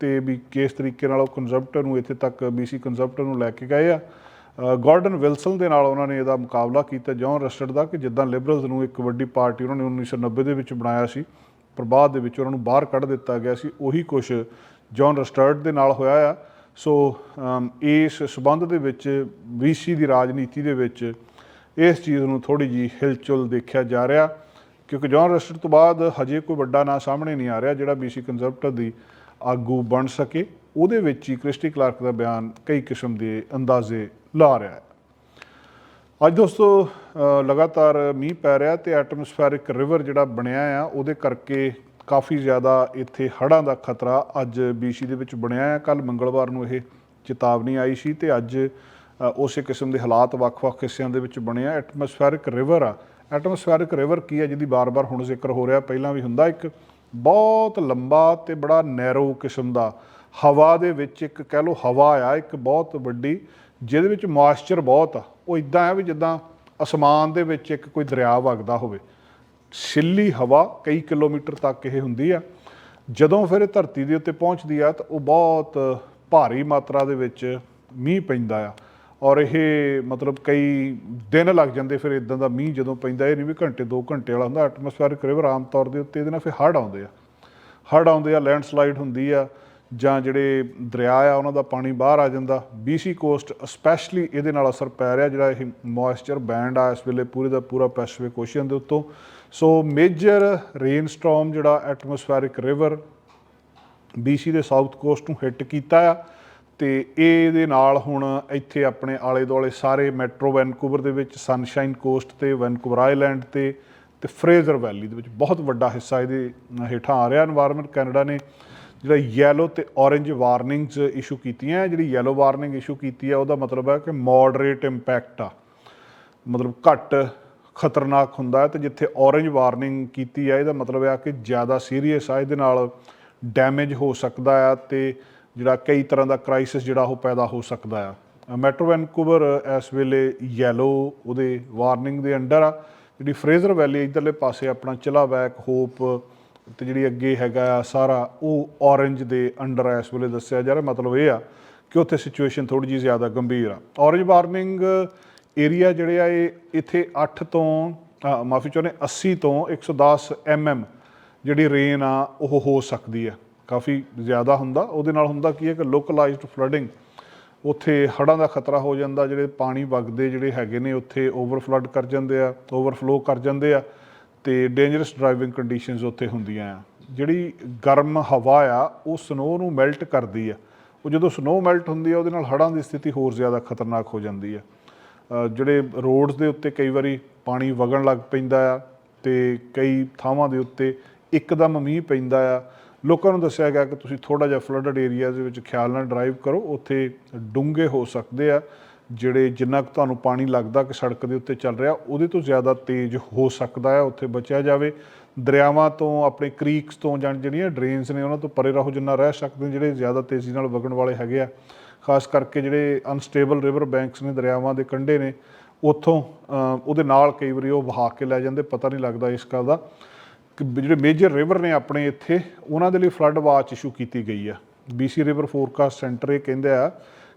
ਤੇ ਵੀ ਕਿਸ ਤਰੀਕੇ ਨਾਲ ਉਹ ਕੰਜ਼ਰਵੇਟਿਵ ਨੂੰ ਇੱਥੇ ਤੱਕ BC ਕੰਜ਼ਰਵੇਟਿਵ ਨੂੰ ਲੈ ਕੇ ਗਏ ਆ। ਅ, ਗਾਰਡਨ ਵਿਲਸਨ ਦੇ ਨਾਲ ਉਹਨਾਂ ਨੇ ਇਹਦਾ ਮੁਕਾਬਲਾ ਕੀਤਾ ਜੌਨ ਰਸਟਡ ਦਾ ਕਿ ਜਿੱਦਾਂ ਲਿਬਰਲਸ ਨੂੰ ਇੱਕ ਵੱਡੀ ਪਾਰਟੀ ਉਹਨਾਂ ਨੇ 1990 ਦੇ ਵਿੱਚ ਬਣਾਇਆ ਸੀ ਪਰ ਬਾਅਦ ਦੇ ਵਿੱਚ ਉਹਨਾਂ ਨੂੰ ਬਾਹਰ ਕੱਢ ਦਿੱਤਾ ਗਿਆ ਸੀ। ਉਹੀ ਕੁਝ ਜੌਨ ਰਸਟਰਡ ਦੇ ਨਾਲ ਹੋਇਆ ਆ। ਸੋ ਇਸ ਸਬੰਧ ਦੇ ਵਿੱਚ ਵੀਸੀ ਦੀ ਰਾਜਨੀਤੀ ਦੇ ਵਿੱਚ ਇਸ ਚੀਜ਼ ਨੂੰ ਥੋੜੀ ਜੀ ਹਿਲਚੁਲ ਦੇਖਿਆ ਜਾ ਰਿਹਾ ਕਿਉਂਕਿ ਜੌਨ ਰਸਟਰਡ ਤੋਂ ਬਾਅਦ ਹਜੇ ਕੋਈ ਵੱਡਾ ਨਾਂ ਸਾਹਮਣੇ ਨਹੀਂ ਆ ਰਿਹਾ ਜਿਹੜਾ BC ਕੰਜ਼ਰਵੇਟਿਵ ਦੀ ਆਗੂ ਬਣ ਸਕੇ, ਉਹਦੇ ਵਿੱਚ ਹੀ ਕ੍ਰਿਸਟੀ ਕਲਾਰਕ ਦਾ ਬਿਆਨ ਕਈ ਕਿਸਮ ਦੇ ਅੰਦਾਜ਼ੇ ਲਾ ਰਿਹਾ ਹੈ। ਅੱਜ ਦੋਸਤੋ ਲਗਾਤਾਰ ਮੀਂਹ ਪੈ ਰਿਹਾ ਤੇ ਐਟਮੋਸਫੈਰਿਕ ਰਿਵਰ ਜਿਹੜਾ ਬਣਿਆ ਆ, ਉਹਦੇ ਕਰਕੇ ਕਾਫੀ ਜ਼ਿਆਦਾ ਇੱਥੇ ਹੜ੍ਹਾਂ ਦਾ ਖਤਰਾ ਅੱਜ BC ਦੇ ਵਿੱਚ ਬਣਿਆ ਆ। ਕੱਲ ਮੰਗਲਵਾਰ ਨੂੰ ਇਹ ਚੇਤਾਵਨੀ ਆਈ ਸੀ ਤੇ ਅੱਜ ਉਸੇ ਕਿਸਮ ਦੇ ਹਾਲਾਤ ਵੱਖ-ਵੱਖ ਹਿੱਸਿਆਂ ਦੇ ਵਿੱਚ ਬਣਿਆ ਐਟਮੋਸਫੈਰਿਕ ਰਿਵਰ ਆ। ਐਟਮੋਸਫੈਰਿਕ ਰਿਵਰ ਕੀ ਹੈ ਜਿਹਦੀ ਬਾਰ-ਬਾਰ ਹੁਣ ਜ਼ਿਕਰ ਹੋ ਰਿਹਾ, ਪਹਿਲਾਂ ਵੀ ਹੁੰਦਾ ਇੱਕ ਬਹੁਤ ਲੰਬਾ ਤੇ ਬੜਾ ਨੈਰੋ ਕਿਸਮ ਦਾ। ਹਵਾ ਦੇ ਵਿੱਚ ਇੱਕ ਕਹਿ ਲਓ ਹਵਾ ਆ, ਇੱਕ ਬਹੁਤ ਵੱਡੀ, ਜਿਹਦੇ ਵਿੱਚ ਮੋਇਸਚਰ ਬਹੁਤ ਆ। ਉਹ ਇਦਾਂ ਆ ਵੀ ਜਿੱਦਾਂ ਅਸਮਾਨ ਦੇ ਵਿੱਚ ਇੱਕ ਕੋਈ ਦਰਿਆ ਵਗਦਾ ਹੋਵੇ। ਛਿੱਲੀ ਹਵਾ ਕਈ ਕਿਲੋਮੀਟਰ ਤੱਕ ਇਹ ਹੁੰਦੀ ਆ। ਜਦੋਂ ਫਿਰ ਇਹ ਧਰਤੀ ਦੇ ਉੱਤੇ ਪਹੁੰਚਦੀ ਆ ਤਾਂ ਉਹ ਬਹੁਤ ਭਾਰੀ ਮਾਤਰਾ ਦੇ ਵਿੱਚ ਮੀਂਹ ਪੈਂਦਾ ਆ। ਔਰ ਇਹ ਮਤਲਬ ਕਈ ਦਿਨ ਲੱਗ ਜਾਂਦੇ ਫਿਰ ਇਦਾਂ ਦਾ ਮੀਂਹ ਜਦੋਂ ਪੈਂਦਾ, ਇਹ ਨਹੀਂ ਵੀ ਘੰਟੇ 2 ਘੰਟੇ ਵਾਲਾ ਹੁੰਦਾ ਐਟਮੋਸਫੈਰਿਕ ਰਿਵਰ ਆਮ ਤੌਰ ਦੇ ਉੱਤੇ ਇਹਦੇ ਨਾਲ ਫਿਰ ਹੜ੍ਹ ਆਉਂਦੇ ਆ। ਹੜ੍ਹ ਆਉਂਦੇ ਆ ਲੈਂਡਸਲਾਈਡ ਹੁੰਦੀ ਆ, ਜਾਂ ਜਿਹੜੇ ਦਰਿਆ ਆ, ਉਹਨਾਂ ਦਾ ਪਾਣੀ ਬਾਹਰ ਆ ਜਾਂਦਾ। BC ਕੋਸਟ ਸਪੈਸ਼ਲੀ ਇਹਦੇ ਨਾਲ ਅਸਰ ਪੈ ਰਿਹਾ, ਜਿਹੜਾ ਇਹ ਮੋਇਸਚਰ ਬੈਂਡ ਆ, ਇਸ ਵੇਲੇ ਪੂਰੇ ਦਾ ਪੂਰਾ ਪੈਸੀਫਿਕ ਓਸ਼ੀਅਨ ਦੇ ਉੱਤੋਂ। ਸੋ ਮੇਜਰ ਰੇਨ ਸਟਾਰਮ ਜਿਹੜਾ ਐਟਮੋਸਫੈਰਿਕ ਰਿਵਰ BC ਦੇ ਸਾਊਥ ਕੋਸਟ ਨੂੰ ਹਿੱਟ ਕੀਤਾ ਆ। ਤੇ ਇਹ ਦੇ ਨਾਲ ਹੁਣ ਇੱਥੇ ਆਪਣੇ ਆਲੇ ਦੁਆਲੇ ਸਾਰੇ ਮੈਟਰੋ ਵੈਨਕੂਵਰ ਦੇ ਵਿੱਚ ਸਨਸ਼ਾਈਨ ਕੋਸਟ ਤੇ ਵੈਨਕੂਵਰ ਆਈਲੈਂਡ ਤੇ ਤੇ ਫਰੇਜ਼ਰ ਵੈਲੀ ਦੇ ਵਿੱਚ ਬਹੁਤ ਵੱਡਾ ਹਿੱਸਾ ਇਹਦੇ ਹੇਠਾਂ ਆ ਰਿਹਾ। এনवायरमेंट ਕੈਨੇਡਾ ਨੇ ਜਿਹੜਾ ਯੈਲੋ ਤੇ ਔਰੇਂਜ ਵਾਰਨਿੰਗਸ ਇਸ਼ੂ ਕੀਤੀਆਂ, ਜਿਹੜੀ ਯੈਲੋ ਵਾਰਨਿੰਗ ਇਸ਼ੂ ਕੀਤੀ ਆ, ਉਹਦਾ ਮਤਲਬ ਹੈ ਕਿ ਮੋਡਰੇਟ ਇੰਪੈਕਟ ਆ। ਮਤਲਬ ਘੱਟ ਖਤਰਨਾਕ ਹੁੰਦਾ ਹੈ ਤੇ ਜਿੱਥੇ ਔਰੇਂਜ ਵਾਰਨਿੰਗ ਕੀਤੀ ਆ, ਇਹਦਾ ਮਤਲਬ ਆ ਕਿ ਜ਼ਿਆਦਾ ਸੀਰੀਅਸ ਆ, ਇਹਦੇ ਨਾਲ ਡੈਮੇਜ ਹੋ ਸਕਦਾ ਆ ਤੇ ਜਿਹੜਾ ਕਈ ਤਰ੍ਹਾਂ ਦਾ ਕ੍ਰਾਈਸਿਸ ਜਿਹੜਾ ਉਹ ਪੈਦਾ ਹੋ ਸਕਦਾ ਆ। ਮੈਟਰੋ ਵੈਨਕੂਵਰ ਇਸ ਵੇਲੇ ਯੈਲੋ ਉਹਦੇ ਵਾਰਨਿੰਗ ਦੇ ਅੰਡਰ ਆ। ਜਿਹੜੀ ਫਰੇਜ਼ਰ ਵੈਲੀ ਇਧਰਲੇ ਪਾਸੇ ਆਪਣਾ ਚਿਲਾਵੈਕ ਹੋਪ, ਤੇ ਜਿਹੜੀ ਅੱਗੇ ਹੈਗਾ ਆ ਸਾਰਾ, ਉਹ ਔਰੇਂਜ ਦੇ ਅੰਡਰ ਆ, ਇਸ ਵੇਲੇ ਦੱਸਿਆ ਜਾ ਰਿਹਾ। ਮਤਲਬ ਇਹ ਆ ਕਿ ਉੱਥੇ ਸਿਚੁਏਸ਼ਨ ਥੋੜੀ ਜਿਹੀ ਜ਼ਿਆਦਾ ਗੰਭੀਰ ਆ। ਔਰੇਂਜ ਵਾਰਨਿੰਗ ਏਰੀਆ ਜਿਹੜੇ ਆ, ਇਹ ਇੱਥੇ 8 ਤੋਂ ਮਾਫੀ ਚਾਹੁੰਦੇ 80 ਤੋਂ 110 mm ਜਿਹੜੀ ਰੇਨ ਆ, ਉਹ ਹੋ ਸਕਦੀ ਆ। ਕਾਫੀ ਜ਼ਿਆਦਾ ਹੁੰਦਾ। ਉਹਦੇ ਨਾਲ ਹੁੰਦਾ ਕੀ ਹੈ ਕਿ ਲੋਕਲਾਈਜ਼ਡ ਫਲੱਡਿੰਗ ਉੱਥੇ ਹੜ੍ਹਾਂ ਦਾ ਖਤਰਾ ਹੋ ਜਾਂਦਾ, ਜਿਹੜੇ ਪਾਣੀ ਵਗਦੇ ਜਿਹੜੇ ਹੈਗੇ ਨੇ, ਉੱਥੇ ਓਵਰਫਲੱਡ ਕਰ ਜਾਂਦੇ ਆ ਓਵਰਫਲੋ ਕਰ ਜਾਂਦੇ ਆ ਤੇ ਡੇਂਜਰਸ ਡਰਾਈਵਿੰਗ ਕੰਡੀਸ਼ਨਸ ਉੱਥੇ ਹੁੰਦੀਆਂ ਆ। ਜਿਹੜੀ ਗਰਮ ਹਵਾ ਆ, ਉਹ ਸਨੋ ਨੂੰ ਮੈਲਟ ਕਰਦੀ ਆ। ਉਹ ਜਦੋਂ ਸਨੋ ਮੈਲਟ ਹੁੰਦੀ ਆ, ਉਹਦੇ ਨਾਲ ਹੜ੍ਹਾਂ ਦੀ ਸਥਿਤੀ ਹੋਰ ਜ਼ਿਆਦਾ ਖਤਰਨਾਕ ਹੋ ਜਾਂਦੀ ਆ। ਜਿਹੜੇ ਰੋਡਸ ਦੇ ਉੱਤੇ ਕਈ ਵਾਰੀ ਪਾਣੀ ਵਗਣ ਲੱਗ ਪੈਂਦਾ ਆ ਤੇ ਕਈ ਥਾਵਾਂ ਦੇ ਉੱਤੇ ਇੱਕਦਮ ਮੀਂਹ ਪੈਂਦਾ ਆ। ਲੋਕਾਂ ਨੂੰ ਦੱਸਿਆ ਗਿਆ ਕਿ ਤੁਸੀਂ ਥੋੜਾ ਜਿਹਾ ਫਲੱਡਡ ਏਰੀਆ ਦੇ ਵਿੱਚ ਖਿਆਲ ਨਾਲ ਡਰਾਈਵ ਕਰੋ, ਉੱਥੇ ਡੂੰਘੇ ਹੋ ਸਕਦੇ ਆ, ਜਿਹੜੇ ਜਿੰਨਾ ਕੁ ਤੁਹਾਨੂੰ ਪਾਣੀ ਲੱਗਦਾ ਕਿ ਸੜਕ ਦੇ ਉੱਤੇ ਚੱਲ ਰਿਹਾ, ਉਹਦੇ ਤੋਂ ਜ਼ਿਆਦਾ ਤੇਜ਼ ਹੋ ਸਕਦਾ ਹੈ ਉੱਥੇ ਬਚਿਆ ਜਾਵੇ। ਦਰਿਆਵਾਂ ਤੋਂ, ਆਪਣੇ ਕ੍ਰੀਕਸ ਤੋਂ ਜਾਂ ਜਿਹੜੀਆਂ ਡਰੇਨਸ ਨੇ, ਉਹਨਾਂ ਤੋਂ ਪਰੇ ਰਹੋ, ਜਿੰਨਾ ਰਹਿ ਸਕਦੇ ਜਿਹੜੇ ਜ਼ਿਆਦਾ ਤੇਜ਼ੀ ਨਾਲ ਵਗਣ ਵਾਲੇ ਹੈਗੇ ਆ। ਖਾਸ ਕਰਕੇ ਜਿਹੜੇ ਅਨਸਟੇਬਲ ਰਿਵਰ ਬੈਂਕਸ ਨੇ, ਦਰਿਆਵਾਂ ਦੇ ਕੰਢੇ ਨੇ, ਉੱਥੋਂ ਉਹਦੇ ਨਾਲ ਕਈ ਵਾਰੀ ਉਹ ਵਹਾ ਕੇ ਲੈ ਜਾਂਦੇ, ਪਤਾ ਨਹੀਂ ਲੱਗਦਾ ਇਸ ਗੱਲ ਦਾ। ਜਿਹੜੇ ਮੇਜਰ ਰਿਵਰ ਨੇ ਆਪਣੇ ਇੱਥੇ ਉਹਨਾਂ ਦੇ ਲਈ ਫਲੱਡ ਵਾਚ ਇਸ਼ੂ ਕੀਤੀ ਗਈ ਆ। BC ਰਿਵਰ ਫੋਰਕਾਸਟ ਸੈਂਟਰ ਇਹ ਕਹਿੰਦੇ ਆ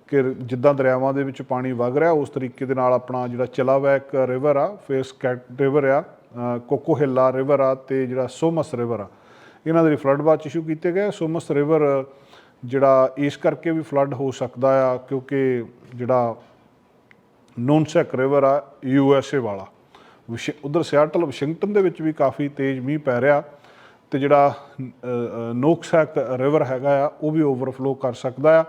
ਕਿ ਜਿੱਦਾਂ ਦਰਿਆਵਾਂ ਦੇ ਵਿੱਚ ਪਾਣੀ ਵਗ ਰਿਹਾ ਉਸ ਤਰੀਕੇ ਦੇ ਨਾਲ ਆਪਣਾ ਜਿਹੜਾ ਚਲਾਵੈਕ ਰਿਵਰ ਆ ਫਿਰ ਸਕੈਟ ਰਿਵਰ ਆ ਅ, ਕੋਕੋਹਿਲਾ ਰਿਵਰ ਆ ਤੇ ਜਿਹੜਾ ਸੋਮਸ ਰਿਵਰ ਆ। ਇਹਨਾਂ ਦੇ ਲਈ ਫਲੱਡ ਵਾਚ ਇਸ਼ੂ ਕੀਤੇ ਗਏ ਸੋਮਸ ਰਿਵਰ ਜਿਹੜਾ ਇਸ ਕਰਕੇ ਵੀ ਫਲੱਡ ਹੋ ਸਕਦਾ ਆ ਕਿਉਂਕਿ ਜਿਹੜਾ ਨੋਨਸੈਕ ਰਿਵਰ ਆ ਯੂ ਐਸ ਏ ਵਾਲਾ। ਉਧਰ ਸਿਆਟਲ, ਵਾਸ਼ਿੰਗਟਨ ਦੇ ਵਿੱਚ ਵੀ ਕਾਫੀ ਤੇਜ਼ ਮੀਂਹ ਪੈ ਰਿਹਾ ਤੇ ਜਿਹੜਾ ਨੋਕਸੈਕ ਰਿਵਰ ਹੈਗਾ ਆ, ਉਹ ਵੀ ਓਵਰਫਲੋ ਕਰ ਸਕਦਾ ਆ।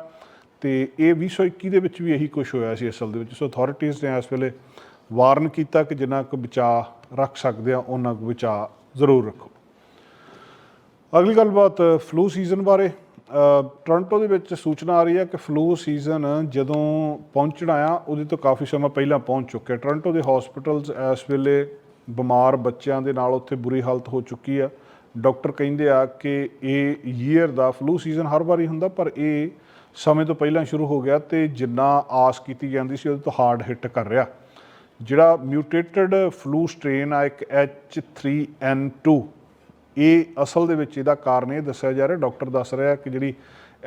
ਤੇ ਇਹ 2021 ਦੇ ਵਿੱਚ ਵੀ ਇਹੀ ਕੁਝ ਹੋਇਆ ਸੀ ਅਸਲ ਦੇ ਵਿੱਚ। ਸੋ ਅਥਾਰਟੀਆਂ ਨੇ ਇਸ ਵੇਲੇ ਵਾਰਨ ਕੀਤਾ ਕਿ ਜਿੰਨਾ ਕੁ ਬਚਾ ਰੱਖ ਸਕਦੇ ਆ ਉਹਨਾਂ ਕੁ ਬਚਾ ਜ਼ਰੂਰ ਰੱਖੋ। ਅਗਲੀ ਗੱਲਬਾਤ ਫਲੂ ਸੀਜ਼ਨ ਬਾਰੇ। ਟੋਰਾਂਟੋ ਦੇ ਵਿੱਚ ਸੂਚਨਾ ਆ ਰਹੀ ਹੈ ਕਿ ਫਲੂ ਸੀਜ਼ਨ ਜਦੋਂ ਪਹੁੰਚਣਾ ਆ, ਉਹਦੇ ਤੋਂ ਕਾਫੀ ਸਮਾਂ ਪਹਿਲਾਂ ਪਹੁੰਚ ਚੁੱਕਿਆ। ਟੋਰਾਂਟੋ ਦੇ ਹਸਪੀਟਲਸ ਇਸ ਵੇਲੇ ਬਿਮਾਰ ਬੱਚਿਆਂ ਦੇ ਨਾਲ ਉੱਥੇ ਬੁਰੀ ਹਾਲਤ ਹੋ ਚੁੱਕੀ ਆ। ਡਾਕਟਰ ਕਹਿੰਦੇ ਆ ਕਿ ਇਹ ਈਅਰ ਦਾ ਫਲੂ ਸੀਜ਼ਨ ਹਰ ਵਾਰੀ ਹੁੰਦਾ, ਪਰ ਇਹ ਸਮੇਂ ਤੋਂ ਪਹਿਲਾਂ ਸ਼ੁਰੂ ਹੋ ਗਿਆ ਤੇ ਜਿੰਨਾ ਆਸ ਕੀਤੀ ਜਾਂਦੀ ਸੀ, ਉਹਦੇ ਤੋਂ ਹਾਰਡ ਹਿੱਟ ਕਰ ਰਿਹਾ। ਜਿਹੜਾ ਮਿਊਟੇਟਡ ਫਲੂ ਸਟ੍ਰੇਨ ਆ, ਇੱਕ H3N2 ਇਹ ਅਸਲ ਦੇ ਵਿੱਚ ਇਹਦਾ ਕਾਰਨ ਇਹ ਦੱਸਿਆ ਜਾ ਰਿਹਾ, ਡਾਕਟਰ ਦੱਸ ਰਿਹਾ ਕਿ ਜਿਹੜੀ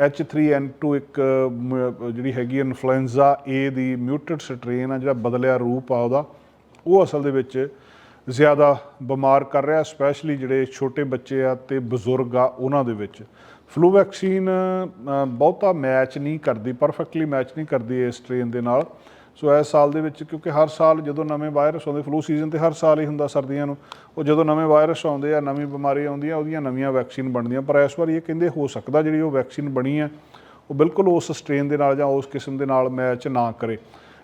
H3N2 ਇੱਕ, ਮ- ਜਿਹੜੀ ਹੈਗੀ ਇਨਫਲੂਐਂਜ਼ਾ, A ਦੀ ਮਿਊਟਡ ਸਟ੍ਰੇਨ ਆ, ਜਿਹੜਾ ਬਦਲਿਆ ਰੂਪ ਆ ਉਹਦਾ, ਉਹ ਅਸਲ ਦੇ ਵਿੱਚ ਜ਼ਿਆਦਾ ਬਿਮਾਰ ਕਰ ਰਿਹਾ ਸਪੈਸ਼ਲੀ ਜਿਹੜੇ ਛੋਟੇ ਬੱਚੇ ਆ ਤੇ ਬਜ਼ੁਰਗ ਆ, ਉਹਨਾਂ ਦੇ ਵਿੱਚ। ਫਲੂ ਵੈਕਸੀਨ ਬਹੁਤਾ ਮੈਚ ਨਹੀਂ ਕਰਦੀ ਪਰਫੈਕਟਲੀ ਮੈਚ ਨਹੀਂ ਕਰਦੀ ਇਸ ਸਟ੍ਰੇਨ ਦੇ ਨਾਲ। ਸੋ ਇਸ ਸਾਲ ਦੇ ਵਿੱਚ ਕਿਉਂਕਿ ਹਰ ਸਾਲ ਜਦੋਂ ਨਵੇਂ ਵਾਇਰਸ ਆਉਂਦੇ ਫਲੂ ਸੀਜ਼ਨ ਤੇ ਹਰ ਸਾਲ ਹੀ ਹੁੰਦਾ ਸਰਦੀਆਂ ਨੂੰ, ਉਹ ਜਦੋਂ ਨਵੇਂ ਵਾਇਰਸ ਆਉਂਦੇ ਆ, ਨਵੀਂ ਬਿਮਾਰੀ ਆਉਂਦੀ ਆ ਉਹਦੀਆਂ ਨਵੀਆਂ ਵੈਕਸੀਨ ਬਣਦੀਆਂ, ਪਰ ਇਸ ਵਾਰ ਇਹ ਕਹਿੰਦੇ ਹੋ ਸਕਦਾ ਜਿਹੜੀ ਉਹ ਵੈਕਸੀਨ ਬਣੀ ਆ, ਉਹ ਬਿਲਕੁਲ ਉਸ ਸਟ੍ਰੇਨ ਦੇ ਨਾਲ ਜਾਂ ਉਸ ਕਿਸਮ ਦੇ ਨਾਲ ਮੈਚ ਨਾ ਕਰੇ।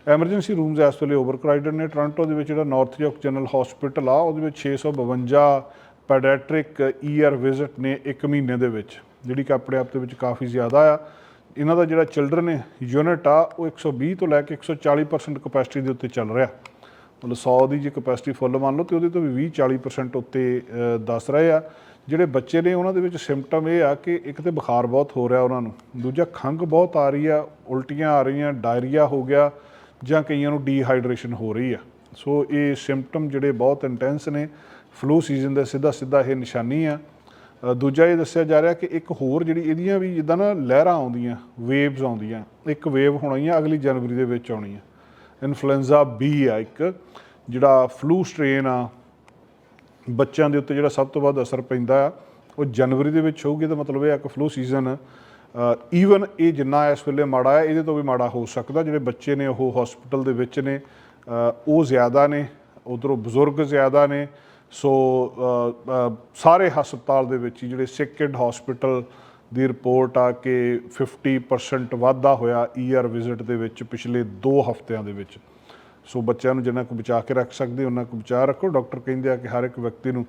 ਐਮਰਜੈਂਸੀ ਰੂਮਸ ਇਸ ਵੇਲੇ ਓਵਰਕ੍ਰਾਊਡਡ ਨੇ ਟੋਰਾਂਟੋ ਦੇ ਵਿੱਚ ਜਿਹੜਾ ਨਾਰਥ ਯਾਰਕ ਜਨਰਲ ਹਸਪੀਟਲ ਆ, ਉਹਦੇ ਵਿੱਚ 652 ਪੈਡੀਆਟ੍ਰਿਕ ਈਆਰ ਵਿਜ਼ਿਟ ਨੇ ਇੱਕ ਮਹੀਨੇ ਦੇ ਵਿੱਚ, ਜਿਹੜੀ ਕਿ ਆਪਣੇ ਆਪ ਦੇ ਵਿੱਚ ਕਾਫੀ ਜ਼ਿਆਦਾ ਆ। ਇਹਨਾਂ ਦਾ ਜਿਹੜਾ ਚਿਲਡਰਨ ਯੂਨਿਟ ਆ, ਉਹ 120 ਤੋਂ ਲੈ ਕੇ 140% ਕਪੈਸਿਟੀ ਦੇ ਉੱਤੇ ਚੱਲ ਰਿਹਾ। ਮਤਲਬ 100 ਦੀ ਜੇ ਕਪੈਸਿਟੀ ਫੁੱਲ ਮੰਨ ਲਓ ਤੇ ਉਹਦੇ ਤੋਂ ਵੀ 20 40% ਉੱਤੇ ਦੱਸ ਰਹੇ ਆ। ਜਿਹੜੇ ਬੱਚੇ ਨੇ ਉਹਨਾਂ ਦੇ ਵਿੱਚ ਸਿੰਪਟਮ ਇਹ ਆ ਕਿ ਇੱਕ ਤੇ ਬੁਖਾਰ ਬਹੁਤ ਹੋ ਰਿਹਾ ਉਹਨਾਂ ਨੂੰ, ਦੂਜਾ ਖੰਘ ਬਹੁਤ ਆ ਰਹੀ ਆ, ਉਲਟੀਆਂ ਆ ਰਹੀਆਂ ਡਾਇਰੀਆ ਹੋ ਗਿਆ ਜਾਂ ਕਈਆਂ ਨੂੰ ਡੀਹਾਈਡਰੇਸ਼ਨ ਹੋ ਰਹੀ ਆ। ਸੋ ਇਹ ਸਿੰਪਟਮ ਜਿਹੜੇ ਬਹੁਤ ਇੰਟੈਂਸ ਨੇ ਫਲੂ ਸੀਜ਼ਨ ਦਾ ਸਿੱਧਾ ਸਿੱਧਾ ਇਹ ਨਿਸ਼ਾਨੀ ਆ। ਦੂਜਾ ਇਹ ਦੱਸਿਆ ਜਾ ਰਿਹਾ ਕਿ ਇੱਕ ਹੋਰ ਜਿਹੜੀ ਇਹਦੀਆਂ ਵੀ ਜਿੱਦਾਂ ਨਾ ਲਹਿਰਾਂ ਆਉਂਦੀਆਂ ਵੇਵਸ ਆਉਂਦੀਆਂ, ਇੱਕ ਵੇਵ ਹੋਣੀ ਆ, ਅਗਲੀ ਜਨਵਰੀ ਦੇ ਵਿੱਚ ਆਉਣੀ ਆ। ਇਨਫਲੂਐਂਜ਼ਾ ਬੀ ਆ ਇੱਕ, ਜਿਹੜਾ ਫਲੂ ਸਟ੍ਰੇਨ ਆ, ਬੱਚਿਆਂ ਦੇ ਉੱਤੇ ਜਿਹੜਾ ਸਭ ਤੋਂ ਵੱਧ ਅਸਰ ਪੈਂਦਾ ਆ, ਉਹ ਜਨਵਰੀ ਦੇ ਵਿੱਚ ਹੋਊਗੀ ਤਾਂ ਮਤਲਬ ਇਹ ਆ ਕਿ ਫਲੂ ਸੀਜ਼ਨ ਈਵਨ ਇਹ ਜਿੰਨਾ ਇਸ ਵੇਲੇ ਮਾੜਾ ਹੈ ਇਹਦੇ ਤੋਂ ਵੀ ਮਾੜਾ ਹੋ ਸਕਦਾ, ਜਿਹੜੇ ਬੱਚੇ ਨੇ ਉਹ ਹਸਪੀਟਲ ਦੇ ਵਿੱਚ ਨੇ ਉਹ ਜ਼ਿਆਦਾ ਨੇ, ਉਧਰੋਂ ਬਜ਼ੁਰਗ ਜ਼ਿਆਦਾ ਨੇ ਸੋ ਸਾਰੇ ਹਸਪਤਾਲ ਦੇ ਵਿੱਚ ਜਿਹੜੇ ਸਿੱਕਿਡ ਹਸਪੀਟਲ ਦੀ ਰਿਪੋਰਟ ਆ ਕਿ 50% ਵਾਧਾ ਹੋਇਆ ਈਆਰ ਵਿਜ਼ਿਟ ਦੇ ਵਿੱਚ ਪਿਛਲੇ 2 ਹਫ਼ਤਿਆਂ ਦੇ ਵਿੱਚ। ਸੋ ਬੱਚਿਆਂ ਨੂੰ ਜਿੰਨਾ ਕੁ ਬਚਾ ਕੇ ਰੱਖ ਸਕਦੇ, ਉਹਨਾਂ ਕੁ ਬਚਾ ਰੱਖੋ। ਡਾਕਟਰ ਕਹਿੰਦੇ ਆ ਕਿ ਹਰ ਇੱਕ ਵਿਅਕਤੀ ਨੂੰ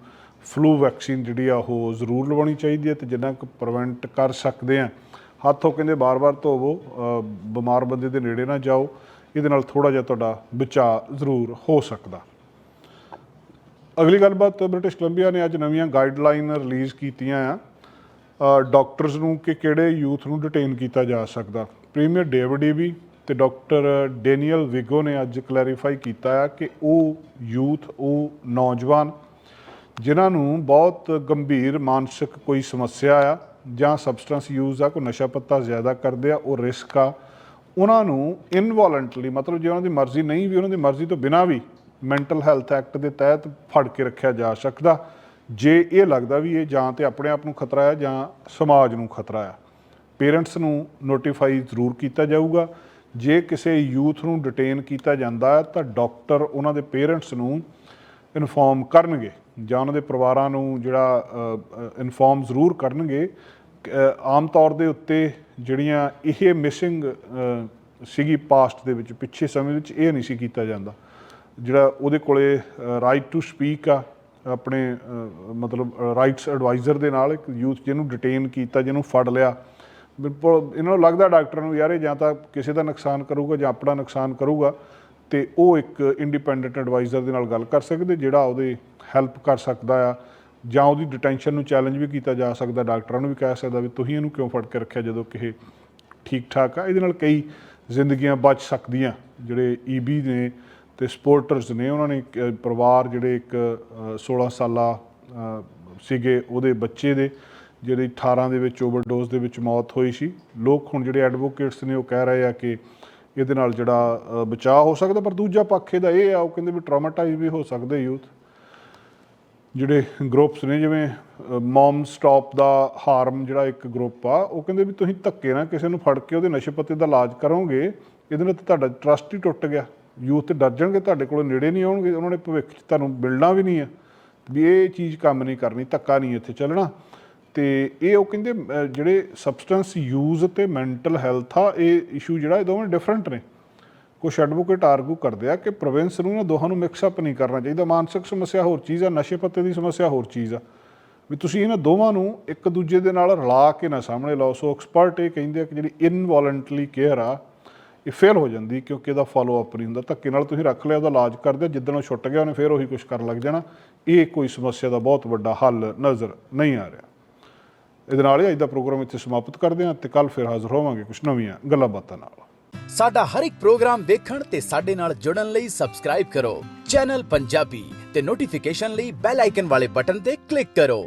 ਫਲੂ ਵੈਕਸੀਨ ਜਿਹੜੀ ਆ ਉਹ ਜ਼ਰੂਰ ਲਵਾਉਣੀ ਚਾਹੀਦੀ ਹੈ ਤੇ ਜਿੰਨਾ ਕੁ ਪ੍ਰੀਵੈਂਟ ਕਰ ਸਕਦੇ ਆ। ਹੱਥੋਂ ਕਹਿੰਦੇ ਬਾਰ-ਬਾਰ ਧੋਵੋ ਬਿਮਾਰ ਬੰਦੇ ਦੇ ਨੇੜੇ ਨਾ ਜਾਓ। ਇਹਦੇ ਨਾਲ ਥੋੜਾ ਜਿਹਾ ਤੁਹਾਡਾ ਬਚਾਅ ਜ਼ਰੂਰ ਹੋ ਸਕਦਾ। ਅਗਲੀ ਗੱਲਬਾਤ ਬ੍ਰਿਟਿਸ਼ ਕੋਲੰਬੀਆ ਨੇ ਅੱਜ ਨਵੀਆਂ ਗਾਈਡਲਾਈਨ ਰਿਲੀਜ਼ ਕੀਤੀਆਂ ਆ ਡਾਕਟਰਸ ਨੂੰ ਕਿ ਕਿਹੜੇ ਯੂਥ ਨੂੰ ਡਿਟੇਨ ਕੀਤਾ ਜਾ ਸਕਦਾ। ਪ੍ਰੀਮੀਅਰ ਡੇਵਿਡ ਵੀ ਤੇ ਡਾਕਟਰ ਡੈਨੀਅਲ ਵਿਗੋ ਨੇ ਅੱਜ ਕਲੈਰੀਫਾਈ ਕੀਤਾ ਹੈ ਕਿ ਉਹ ਯੂਥ ਉਹ ਨੌਜਵਾਨ, ਜਿਨ੍ਹਾਂ ਨੂੰ ਬਹੁਤ ਗੰਭੀਰ ਮਾਨਸਿਕ ਕੋਈ ਸਮੱਸਿਆ ਆ ਜਾਂ ਸਬਸਟੈਂਸ ਯੂਜ਼ ਆ, ਕੋਈ ਨਸ਼ਾ ਪੱਤਾ ਜ਼ਿਆਦਾ ਕਰਦੇ ਆ, ਉਹ ਰਿਸਕ ਆ, ਉਹਨਾਂ ਨੂੰ ਇਨਵੋਲੰਟਲੀ ਮਤਲਬ ਜੇ ਉਹਨਾਂ ਦੀ ਮਰਜ਼ੀ ਨਹੀਂ ਵੀ, ਉਹਨਾਂ ਦੀ ਮਰਜ਼ੀ ਤੋਂ ਬਿਨਾਂ ਵੀ ਮੈਂਟਲ ਹੈਲਥ ਐਕਟ ਦੇ ਤਹਿਤ ਫੜ ਕੇ ਰੱਖਿਆ ਜਾ ਸਕਦਾ। ਜੇ ਇਹ ਲੱਗਦਾ ਵੀ ਇਹ ਜਾਂ ਤੇ ਆਪਣੇ ਆਪ ਨੂੰ ਖਤਰਾ ਹੈ ਜਾਂ ਸਮਾਜ ਨੂੰ ਖਤਰਾ ਆ, ਪੇਰੈਂਟਸ ਨੂੰ ਨੋਟੀਫਾਈ ਜ਼ਰੂਰ ਕੀਤਾ ਜਾਊਗਾ। ਜੇ ਕਿਸੇ ਯੂਥ ਨੂੰ ਡਿਟੇਨ ਕੀਤਾ ਜਾਂਦਾ ਹੈ, ਤਾਂ ਡਾਕਟਰ ਉਹਨਾਂ ਦੇ ਪੇਰੈਂਟਸ ਨੂੰ ਇਨਫੋਰਮ ਕਰਨਗੇ। ਜਾਂ ਉਹਨਾਂ ਦੇ ਪਰਿਵਾਰਾਂ ਨੂੰ ਜਿਹੜਾ ਇਨਫੋਰਮ ਜ਼ਰੂਰ ਕਰਨਗੇ। ਆਮ ਤੌਰ ਦੇ ਉੱਤੇ ਜਿਹੜੀਆਂ ਇਹ ਮਿਸਿੰਗ ਸੀਗੀ ਪਾਸਟ ਦੇ ਵਿੱਚ, ਪਿੱਛੇ ਸਮੇਂ ਵਿੱਚ ਇਹ ਨਹੀਂ ਸੀ ਕੀਤਾ ਜਾਂਦਾ। ਜਿਹੜਾ ਉਹਦੇ ਕੋਲੇ ਰਾਈਟ ਟੂ ਸਪੀਕ ਆ, ਆਪਣੇ ਮਤਲਬ ਰਾਈਟਸ ਐਡਵਾਈਜ਼ਰ ਦੇ ਨਾਲ ਇੱਕ ਯੂਥ ਜਿਹਨੂੰ ਡਿਟੇਨ ਕੀਤਾ, ਜਿਹਨੂੰ ਫੜ ਲਿਆ। ਬਿਲਕੁਲ, ਇਹਨਾਂ ਨੂੰ ਲੱਗਦਾ ਡਾਕਟਰ ਨੂੰ, ਯਾਰ ਇਹ ਜਾਂ ਤਾਂ ਕਿਸੇ ਦਾ ਨੁਕਸਾਨ ਕਰੂਗਾ ਜਾਂ ਆਪਣਾ ਨੁਕਸਾਨ ਕਰੂਗਾ ਤੇ ਉਹ ਇੱਕ ਇੰਡੀਪੈਂਡੈਂਟ ਐਡਵਾਈਜ਼ਰ ਦੇ ਨਾਲ ਗੱਲ ਕਰ ਸਕਦੇ, ਜਿਹੜਾ ਉਹਦੇ ਹੈਲਪ ਕਰ ਸਕਦਾ ਆ ਜਾਂ ਉਹਦੀ ਡਿਟੈਂਸ਼ਨ ਨੂੰ ਚੈਲੰਜ ਵੀ ਕੀਤਾ ਜਾ ਸਕਦਾ, ਡਾਕਟਰਾਂ ਨੂੰ ਵੀ ਕਹਿ ਸਕਦਾ ਵੀ ਤੁਸੀਂ ਇਹਨੂੰ ਕਿਉਂ ਫੜ ਕੇ ਰੱਖਿਆ ਜਦੋਂ ਕਿ ਇਹ ਠੀਕ ਠਾਕ ਆ। ਇਹਦੇ ਨਾਲ ਕਈ ਜ਼ਿੰਦਗੀਆਂ ਬਚ ਸਕਦੀਆਂ, ਜਿਹੜੇ ਈਬੀ ਨੇ ਤੇ ਸਪੋਰਟਰਸ ਨੇ ਉਹਨਾਂ ਨੇ ਪਰਿਵਾਰ ਜਿਹੜੇ ਇੱਕ ਅ, 16 ਸਾਲਾ ਸੀਗੇ ਉਹਦੇ ਬੱਚੇ ਦੇ ਜਿਹੜੀ 18 ਦੇ ਵਿੱਚ ਓਵਰਡੋਜ਼ ਦੇ ਵਿੱਚ ਮੌਤ ਹੋਈ ਸੀ। ਲੋਕ ਹੁਣ ਜਿਹੜੇ ਐਡਵੋਕੇਟਸ ਨੇ ਉਹ ਕਹਿ ਰਹੇ ਆ ਕਿ ਇਹਦੇ ਨਾਲ ਜਿਹੜਾ ਬਚਾਅ ਹੋ ਸਕਦਾ ਪਰ ਦੂਜਾ ਪੱਖ ਇਹਦਾ ਇਹ ਆ ਉਹ ਕਹਿੰਦੇ ਵੀ ਟਰਾਮਾਟਾਈਜ਼ ਵੀ ਹੋ ਸਕਦੇ ਯੂਥ। ਜਿਹੜੇ ਗਰੁੱਪਸ ਨੇ ਜਿਵੇਂ ਮਮ ਸਟਾਪ ਦਾ ਹਾਰਮ ਜਿਹੜਾ ਇੱਕ ਗਰੁੱਪ ਆ ਉਹ ਕਹਿੰਦੇ ਵੀ ਤੁਸੀਂ ਧੱਕੇ ਨਾਲ ਕਿਸੇ ਨੂੰ ਫੜ ਕੇ ਉਹਦੇ ਨਸ਼ੇ ਪੱਤੇ ਦਾ ਇਲਾਜ ਕਰੋਗੇ ਇਹਦੇ ਨਾਲ ਤਾਂ ਤੁਹਾਡਾ ਟਰਸਟ ਹੀ ਟੁੱਟ ਗਿਆ। ਯੂਥ ਡਰ ਜਾਣਗੇ, ਤੁਹਾਡੇ ਕੋਲ ਨੇੜੇ ਨਹੀਂ ਆਉਣਗੇ, ਉਹਨਾਂ ਨੇ ਭਵਿੱਖ 'ਚ ਤੁਹਾਨੂੰ ਮਿਲਣਾ ਵੀ ਨਹੀਂ ਆ। ਵੀ ਇਹ ਚੀਜ਼ ਕੰਮ ਨਹੀਂ ਕਰਨੀ, ਧੱਕਾ ਨਹੀਂ ਇੱਥੇ ਚੱਲਣਾ। ਤੇ ਇਹ ਉਹ ਕਹਿੰਦੇ ਜਿਹੜੇ ਸਬਸਟੈਂਸ ਯੂਜ਼ ਤੇ ਮੈਂਟਲ ਹੈਲਥ ਆ, ਇਹ ਇਸ਼ੂ ਜਿਹੜਾ, ਇਹ ਦੋਵੇਂ ਡਿਫਰੈਂਟ ਨੇ। ਕੁਝ ਐਡਵੋਕੇਟ ਆਰਗੂ ਕਰਦੇ ਆ ਕਿ ਪ੍ਰੋਵਿੰਸ ਨੂੰ ਇਹਨਾਂ ਦੋਹਾਂ ਨੂੰ ਮਿਕਸ ਅਪ ਨਹੀਂ ਕਰਨਾ ਚਾਹੀਦਾ। ਮਾਨਸਿਕ ਸਮੱਸਿਆ ਹੋਰ ਚੀਜ਼ ਆ, ਨਸ਼ੇ ਪੱਤੇ ਦੀ ਸਮੱਸਿਆ ਹੋਰ ਚੀਜ਼ ਆ। ਵੀ ਤੁਸੀਂ ਇਹਨਾਂ ਦੋਵਾਂ ਨੂੰ ਇੱਕ ਦੂਜੇ ਦੇ ਨਾਲ ਰਲਾ ਕੇ ਨਾ ਸਾਹਮਣੇ ਲਾਓ। ਸੋ ਐਕਸਪਰਟ ਇਹ ਕਹਿੰਦੇ ਆ ਕਿ ਜਿਹੜੀ ਇਨਵੋਲੰਟਲੀ ਕੇਅਰ ਆ ਇਹ ਫੇਲ ਹੋ ਜਾਂਦੀ ਕਿਉਂਕਿ ਇਹਦਾ ਫਾਲੋ ਅਪ ਨਹੀਂ ਹੁੰਦਾ। ਧੱਕੇ ਨਾਲ ਤੁਸੀਂ ਰੱਖ ਲਿਆ, ਉਹਦਾ ਇਲਾਜ ਕਰਦੇ, ਜਿੱਦਣ ਉਹ ਛੁੱਟ ਗਿਆ, ਉਹਨੇ ਫੇਰ ਉਹੀ ਕੁਝ ਕਰਨ ਲੱਗ ਜਾਣਾ। ਇਹ ਕੋਈ ਸਮੱਸਿਆ ਦਾ ਬਹੁਤ ਵੱਡਾ ਹੱਲ ਨਜ਼ਰ ਨਹੀਂ ਆ ਰਿਹਾ। ਇਹਦੇ ਨਾਲ ਹੀ ਅੱਜ ਦਾ ਪ੍ਰੋਗਰਾਮ ਇੱਥੇ ਸਮਾਪਤ ਕਰਦੇ ਹਾਂ ਤੇ ਕੱਲ ਫਿਰ ਹਾਜ਼ਰ ਹੋਵਾਂਗੇ ਕੁਝ ਨਵੀਆਂ ਗੱਲਾਂ ਬਾਤਾਂ ਨਾਲ। ਸਾਡਾ ਹਰ ਇੱਕ ਪ੍ਰੋਗਰਾਮ ਵੇਖਣ ਤੇ ਸਾਡੇ ਨਾਲ ਜੁੜਨ ਲਈ ਸਬਸਕ੍ਰਾਈਬ ਕਰੋ। ਚੈਨਲ ਪੰਜਾਬੀ ਤੇ ਨੋਟੀਫਿਕੇਸ਼ਨ ਲਈ ਬੈਲ ਆਈਕਨ ਵਾਲੇ ਬਟਨ ਤੇ ਕਲਿੱਕ ਕਰੋ।